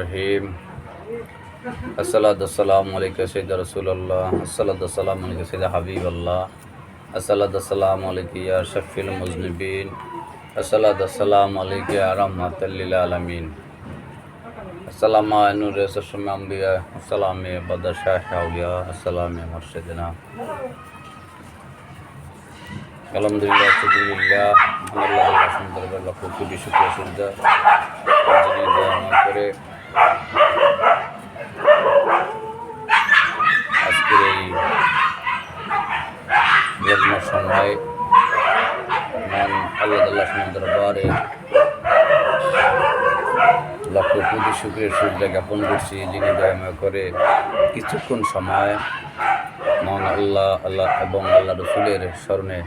রহিম। আসসালাদাম আলাইকুম সৈদ রসুল্লাহ আসসালাদাম আলাইকুম আলহামদুলিল্লাহ আলহামদুলিল্লাহ সুন্দরবার লক্ষ কোটি শুক্র শ্রদ্ধা যিনি দয়া করে আজকের এই ঘটনার সময় মহান আল্লাহ তাল্লাহ সুন্দরবারে লক্ষ কোটি শুক্রের শ্রদ্ধা জ্ঞাপন করছি, যিনি দয়াময় করে কিছুক্ষণ সময় মহান আল্লাহ আল্লাহ এবং আল্লাহ রসুলের স্মরণে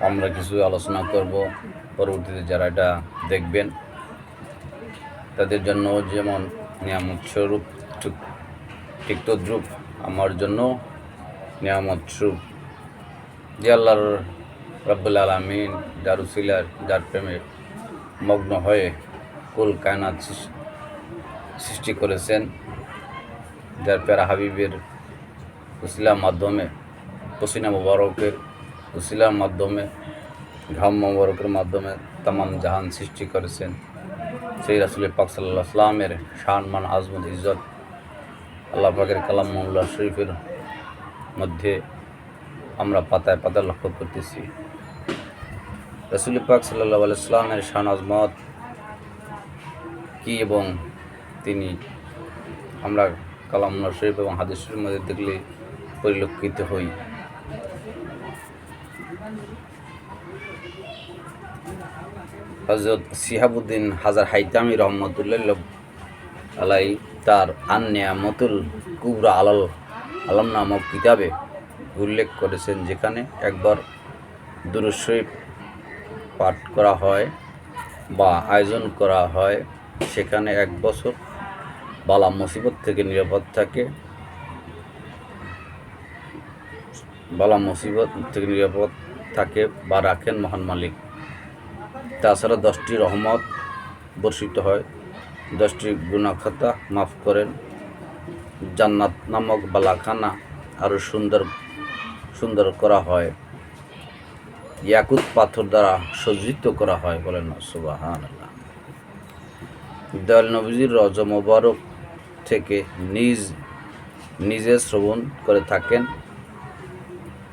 আমরা কিছু আলোচনা করব। পরবর্তীতে যারা এটা দেখবেন, তাদের জন্য যেমন নিয়ামত স্বরূপ, ঠিক আমার জন্য নিয়ামত স্বরূপ। যে আল্লাহর রব্বুল আলমিন যার উসিলার যার প্রেমে মগ্ন হয়ে কুল কায়নাত সৃষ- সৃষ্টি করেছেন, যার প্যারা হাবিবের উসিলার মাধ্যমে পসিনা মুবারকের উসিলার মাধ্যমে, ঘাম মুবারকের মাধ্যমে তামাম জাহান সৃষ্টি করেছেন। সেই রাসুল পাক সাল্লাহ আসলামের শান, মান, আজমত, ইজ্জত আল্লাহ পাকের কালাম মোল্লা শরীফের মধ্যে আমরা পাতায় পাতায় লক্ষ্য করতেছি। রসুল পাক সাল্লাহ আলাইসলামের শান, আজমত কি এবং তিনি আমরা কালামুল্লাহ শরীফ এবং হাদিসের মধ্যে দেখলে পরিলক্ষিত হই। হজরত সিহাবুদ্দিন হাজার হাইতামি রহমতুল্লাহ আলাই তার আন্নিয়ামতুল কুবরা আলাল আলম নামক কিতাবে উল্লেখ করেছেন, যেখানে একবার দুরুদ শরীফ পাঠ করা হয় বা আয়োজন করা হয়, সেখানে এক বছর বালা মুসিবত থেকে নিরাপদ থাকে। বালা মুসিবত থেকে নিরাপদ থাকে বা রাখেন মহান মালিক। তাছাড়া দশটি রহমত বর্ষিত হয়। দশটি গুণাখাতা মাফ করেন। জান্নাত নামক বালাখানা আরও সুন্দর সুন্দর করা হয়। ইয়াকুত পাথর দ্বারা সজ্জিত করা হয় বলেন সুবাহান দয়াল নবীজির রজ মোবারক থেকে নিজ, নিজে শ্রবণ করে থাকেন।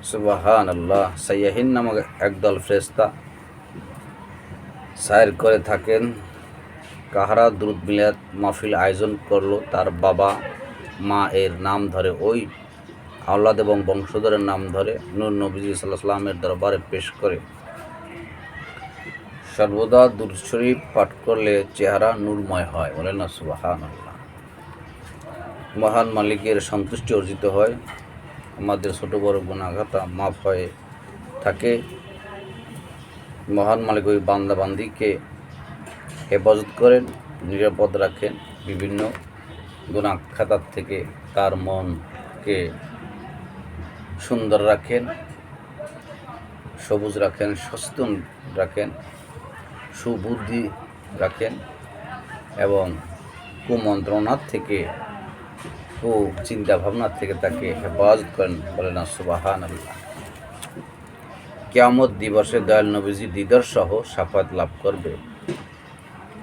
সুবাহান আল্লাহ সাইয়াহিন নামক একদল ফ্রেস্তা সায়ের করে থাকেন। কাহারা দ্রুত মিলাদ মাহফিল আয়োজন করল, তার বাবা মা এর নাম ধরে, ওই আওলাদ এবং বংশধরের নাম ধরে নূর নবীজি সাল্লাহ সাল্লামের দরবারে পেশ করে। সর্বদা দুরূদ শরীফ পাঠ করলে চেহারা নূরময় হয় বলেন না? সুবাহান আল্লাহ মহান মালিকের সন্তুষ্টি অর্জিত হয়। আমাদের ছোট বড় গুণাঘাতা মাফ হয়ে থাকে। মহান মালিক ওই বান্দা বান্দিকে হেফাজত করেন, নিরাপদ রাখেন, বিভিন্ন গুণাখাতার থেকে তার মনকে সুন্দর রাখেন, সবুজ রাখেন, সচেতন রাখেন, সুবুদ্ধি রাখেন এবং কুমন্ত্রণার থেকে কু চিন্তা ভাবনার থেকে তাকে হেফাজত করেন বলেন সুবাহান আল্লাহ কেয়ামত দিবসে দয়াল নবীজি দিদর সহ সাফাত লাভ করবে।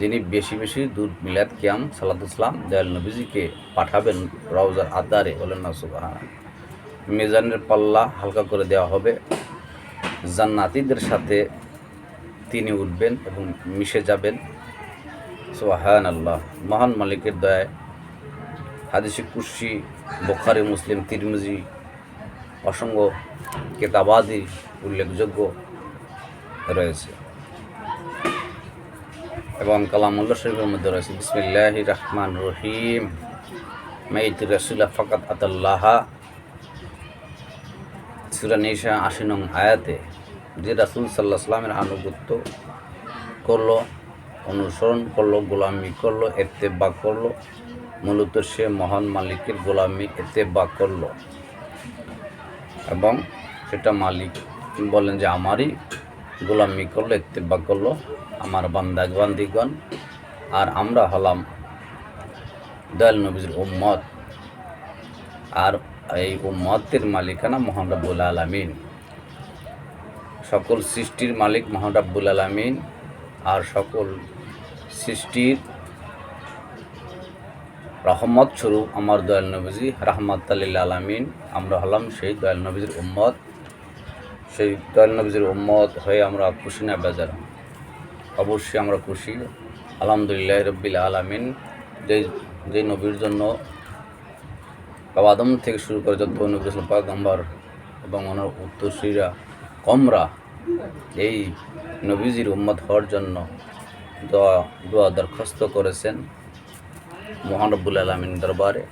যিনি বেশি বেশি দুধ মিলাদ কিয়াম সালাত ইসলাম দয়াল নবীজিকে পাঠাবেন রওজার আদারে বলেন না মিজানের পাল্লা হালকা করে দেওয়া হবে। জান্নাতিদের সাথে তিনি উঠবেন এবং মিশে যাবেন। সুবাহান আল্লাহ মহান মালিকের দয়ায় হাদিসি কুর্সি, বোখারি, মুসলিম, তিরমিজি, অসংখ্য কেতাবাদি উল্লেখযোগ্য রয়েছে। এবং কালামুল্লাহ শরীফের মধ্যে রয়েছে, বিসমিল্লাহ রহমান রহিম মাইত রসুল্লাহ ফকাত আতাল্লাহা। সুরানিশা আশি নং আয়াতে যে রাসুল সাল্লাহ সাল্লামের আনুগত্য করল, অনুসরণ করল, গোলামি করল, এত্তেবা করল, মূলত সে মহান মালিকের গোলামি এত্তেবা করল। এবং সেটা মালিক। বলেন যে আমারই গোলামি করল ইত্তেবা করল আমার বান্দা বান্দিগণ। আর আমরা হলাম দয়াল নবীর উম্মত। আর এই উম্মতের মালিকানা মহান রাব্বুল আলামিন। সকল সৃষ্টির মালিক মহান রাব্বুল আলামিন। আর সকল সৃষ্টির রহমত স্বরূপ আমার দয়াল নবীজি রহমত আলিল্লা আলামিন। আমরা হলাম সেই দয়াল নবীজির উম্মত। সেই দয়াল নবীজির উম্মত হয়ে আমরা খুশি না বেজার। অবশ্যই আমরা খুশি। আলহামদুলিল্লাহ রব্বিল আলামিন। যে যে নবীর জন্য আদম থেকে শুরু করে যত নবী পাগম্বর এবং ওনার উত্তরসূরিরা, কমরা, এই নবীজির উম্মত হওয়ার জন্য দোয়া দোয়া দরখাস্ত করেছেন। মহানব্বুল আলমিন দরবারে।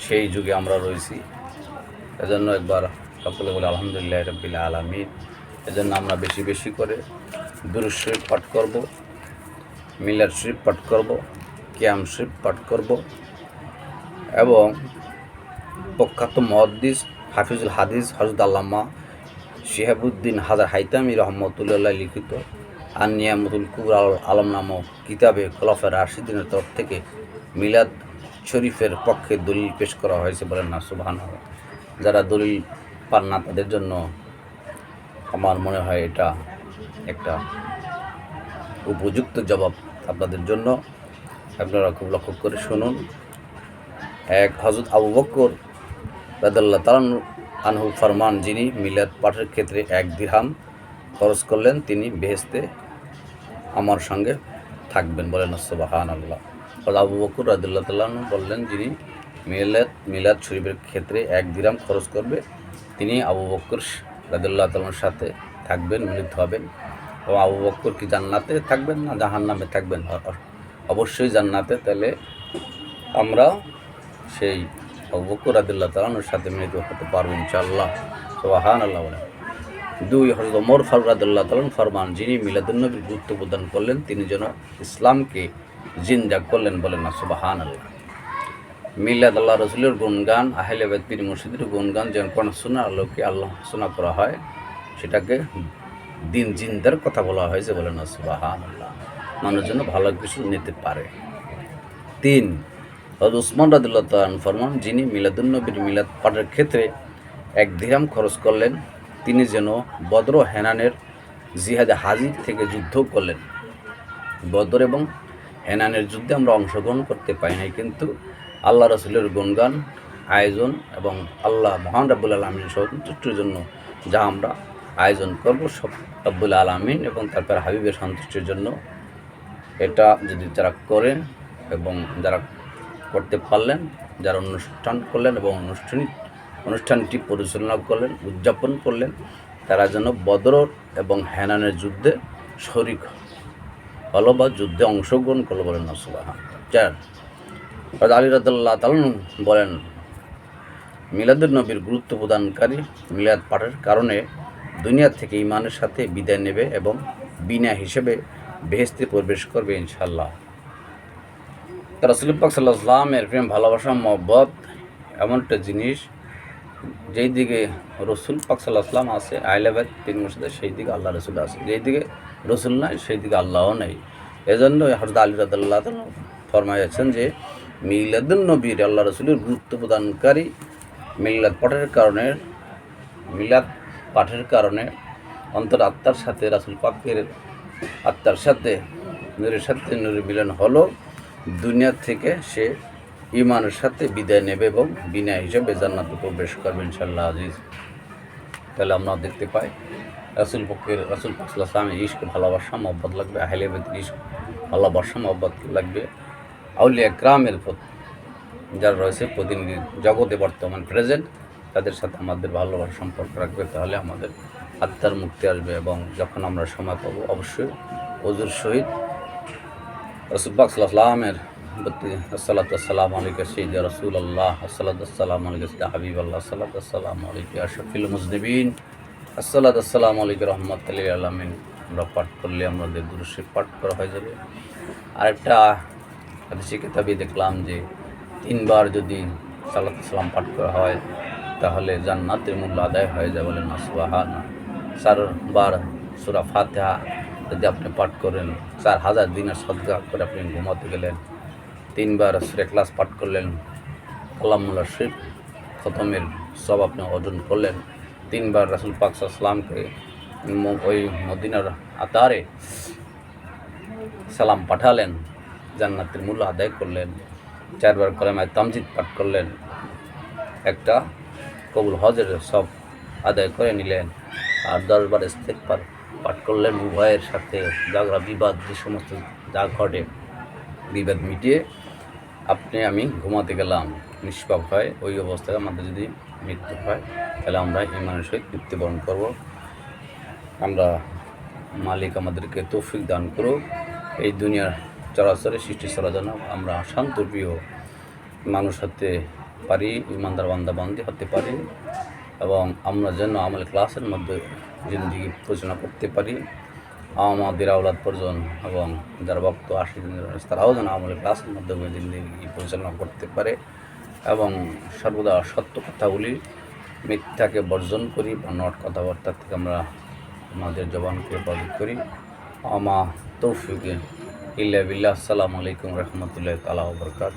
সেই যুগে আমরা রয়েছি। এজন্য একবার সকলে বলে, আলহামদুলিল্লাহ রব্বিল আলমিন। এজন্য আমরা বেশি বেশি করে দুরুদ শরীফ পাঠ করব মিলার শরীফ পাঠ করব, ক্যাম শরীফ পাঠ করব এবং প্রখ্যাত মহাদ্দিস হাফিজুল হাদিস হজরত আল্লামা শিহাবুদ্দিন হাজার হাইতামি রহমতুল্লাহ লিখিত আর নিয়ামতুল কুবর আল- আলম নামক কিতাবে খলফের রাশিদিনের তরফ থেকে মিলাদ শরীফের পক্ষে দলিল পেশ করা হয়েছে বলেন না সুবহান যারা দলিল পান না, তাদের জন্য আমার মনে হয় এটা একটা উপযুক্ত জবাব আপনাদের জন্য। আপনারা খুব লক্ষ্য করে শুনুন। এক হজরত আবু বকর রাদাল্লাহ তালান আনহু ফরমান যিনি মিলাদ পাঠের ক্ষেত্রে এক দিহাম খরচ করলেন, তিনি বেহেস্তে আমার সঙ্গে থাকবেন বলেন সুবাহান আল্লাহ ফলে আবু বকুর রাদুল্লাহ তাল্লাহ বললেন, যিনি মিলাদ মিলাদ শরীফের ক্ষেত্রে এক দিরাম খরচ করবে, তিনি আবু বকর রাদুল্লাহ তাল্লার সাথে থাকবেন, মিলিত হবেন। ও আবু বকর কি জান্নাতে থাকবেন না জাহান নামে থাকবেন অবশ্যই জান্নাতে। তাহলে আমরা সেই আবু বকর রাদুল্লাহ তালানোর সাথে মিলিত হতে পারব ইনশাআল্লাহ। সোহান আল্লাহ বলেন। দুই হজরত ওমর ফারুরাদুল্লাহ তালন ফরমান, যিনি মিলাদুন্নবীর গুরুত্ব প্রদান করলেন, তিনি যেন ইসলামকে জিন্দা করলেন বলেন না সুবাহান আল্লাহ মিলাদ আল্লাহ রসুলের গুণগান, আহলে বেদ পীর মুর্শিদের গুণগান যেমন কোন শোনা আলোকে আল্লাহ শোনা করা হয়, সেটাকে দিন জিন্দার কথা বলা হয়েছে বলেন না সুবাহান আল্লাহ মানুষ যেন ভালো কিছু নিতে পারে। তিন হজরত উসমান রাদুল্লাহ ফরমান, যিনি মিলাদুন্নবীর মিলাদ পাঠের ক্ষেত্রে এক দিরাম খরচ করলেন, তিনি যেন বদর হেনানের জিহাদে হাজির থেকে যুদ্ধ করলেন। বদর এবং হেনানের যুদ্ধে আমরা অংশগ্রহণ করতে পাই নাই, কিন্তু আল্লাহ রসুলের গুণগান, আয়োজন এবং আল্লাহ মহান রাবুল আলমীর সন্তুষ্টির জন্য যা আমরা আয়োজন করব, সব রাব্বুল আলমিন এবং তারপর হাবিবের সন্তুষ্টির জন্য এটা যদি যারা করেন এবং যারা করতে পারলেন, যারা অনুষ্ঠান করলেন এবং অনুষ্ঠানিক অনুষ্ঠানটি পরিচালনা করলেন, উদযাপন করলেন, তারা যেন বদর এবং হেনানের যুদ্ধে শরিক হলো বা যুদ্ধে অংশগ্রহণ করল বলেন নসুবাহ চার আলী রাদাল্লাহ তালন বলেন মিলাদুল নবীর গুরুত্ব প্রদানকারী মিলাদ পাঠের কারণে দুনিয়া থেকে ইমানের সাথে বিদায় নেবে এবং বিনা হিসেবে বেহেস্তে প্রবেশ করবে ইনশাল্লাহ তারা পাক সাল্লাহ ইসলামের প্রেম, ভালোবাসা, মহব্বত এমন একটা জিনিস যেই দিকে রসুল পাক সাল্লাহ ইসলাম আছে আইলাবাদ তিন মসজিদে সেই দিকে আল্লাহ রসুল আছে যেই দিকে রসুল নাই সেই দিকে আল্লাহও নেই। এজন্য হরদা আলী রাদাল্লাহ ফরমাইয়াছেন যে মিলাদুল নবীর আল্লাহ রসুলের গুরুত্ব প্রদানকারী মিলাদ পাঠের কারণে, মিলাদ পাঠের কারণে অন্তর আত্মার সাথে, রাসুল পাকের আত্মার সাথে, নূরের সাথে নূরের মিলন হলো, দুনিয়া থেকে সে ইমানের সাথে বিদায় নেবে এবং বিনা হিসেবে জান্নাতে প্রবেশ করবে ইনশাল্লাহ আজিজ। তাহলে আমরা দেখতে পাই রাসুল পক্ষের, রাসুল পাকসাল্লাহ ইসলামের ইস্ক ভালোবাসা, মহব্বত লাগবে আহলে ইস্ক ভালোবাসা, মহব্বত লাগবে। আউলিয়া গ্রামের প্রতি যারা রয়েছে, প্রতিনিধি জগতে বর্তমান প্রেজেন্ট তাদের সাথে আমাদের ভালোবাসা, সম্পর্ক রাখবে, তাহলে আমাদের আত্মার মুক্তি আসবে এবং যখন আমরা সময় পাবো, অবশ্যই অজুর সহিত রসুলবাক সাল্লামের আসসালাতাম আলিকা সঈদ রসুল আল্লাহ আসসালাতাম আলিকা সঈদ হাবিব আল্লাহ সাল্লাতাম আলিকা আশফিল মুজনিবিন। আসসালাতাম আলিকা রহমতুল্লি আলমিন। আমরা পাঠ করলে আমাদের দুরুশে পাঠ করা হয়ে যাবে। আরেকটা হাদিসি কিতাবে দেখলাম যে, তিনবার যদি সাল্লাহ সাল্লাম পাঠ করা হয়, তাহলে জান্নাতের মূল্য আদায় হয়ে যায় বলে না সুবাহান চারবার সুরা ফাতেহা যদি আপনি পাঠ করেন, চার হাজার দিনের সদকা করে আপনি ঘুমাতে গেলেন। তিনবার সুরে ক্লাস পাঠ করলেন কালামুল্লা শিব খতমের সব আপনি অর্জন করলেন। তিনবার রাসুল পাক সাল্লামকে ওই মদিনার আতারে সালাম পাঠালেন, জান্নাতের মূল্য আদায় করলেন, চারবার কলেমায় তামজিদ পাঠ করলেন, একটা কবুল হজের সব আদায় করে নিলেন, আর দশবার ইস্তেকবার পাঠ করলেন, উভয়ের সাথে ঝগড়া, বিবাদ, যে সমস্ত যা ঘটে, বিবাদ মিটিয়ে আপনি, আমি ঘুমাতে গেলাম, নিষ্পাপ হয় ওই অবস্থায় আমাদের যদি মৃত্যু হয়, তাহলে আমরা ইমানের সহিত মৃত্যুবরণ করব। আমরা মালিক আমাদেরকে তৌফিক দান করুক। এই দুনিয়ার চরাচরে সৃষ্টি চলা যেন আমরা শান্তপ্রিয় মানুষ হতে পারি, ইমানদার বান্দা বান্দি হতে পারি, এবং আমরা যেন আমল ক্লাসের মধ্যে জিন্দিগি পরিচালনা করতে পারি। আমাদের আওলাদ পর্যন্ত এবং যারা ভক্ত আসে তারাও যেন আমল ক্লাসের মাধ্যমে জিন্দিগি পরিচালনা করতে পারে। এবং সর্বদা সত্য কথাগুলি মিথ্যাকে বর্জন করি বা নট কথাবার্তা থেকে আমরা আমাদের জবানকে হেফাজত করি। আমা তৌফিকে ইল্লা বিল্লাহ। আসসালামু আলাইকুম রহমতুল্লাহ তালা বরকাত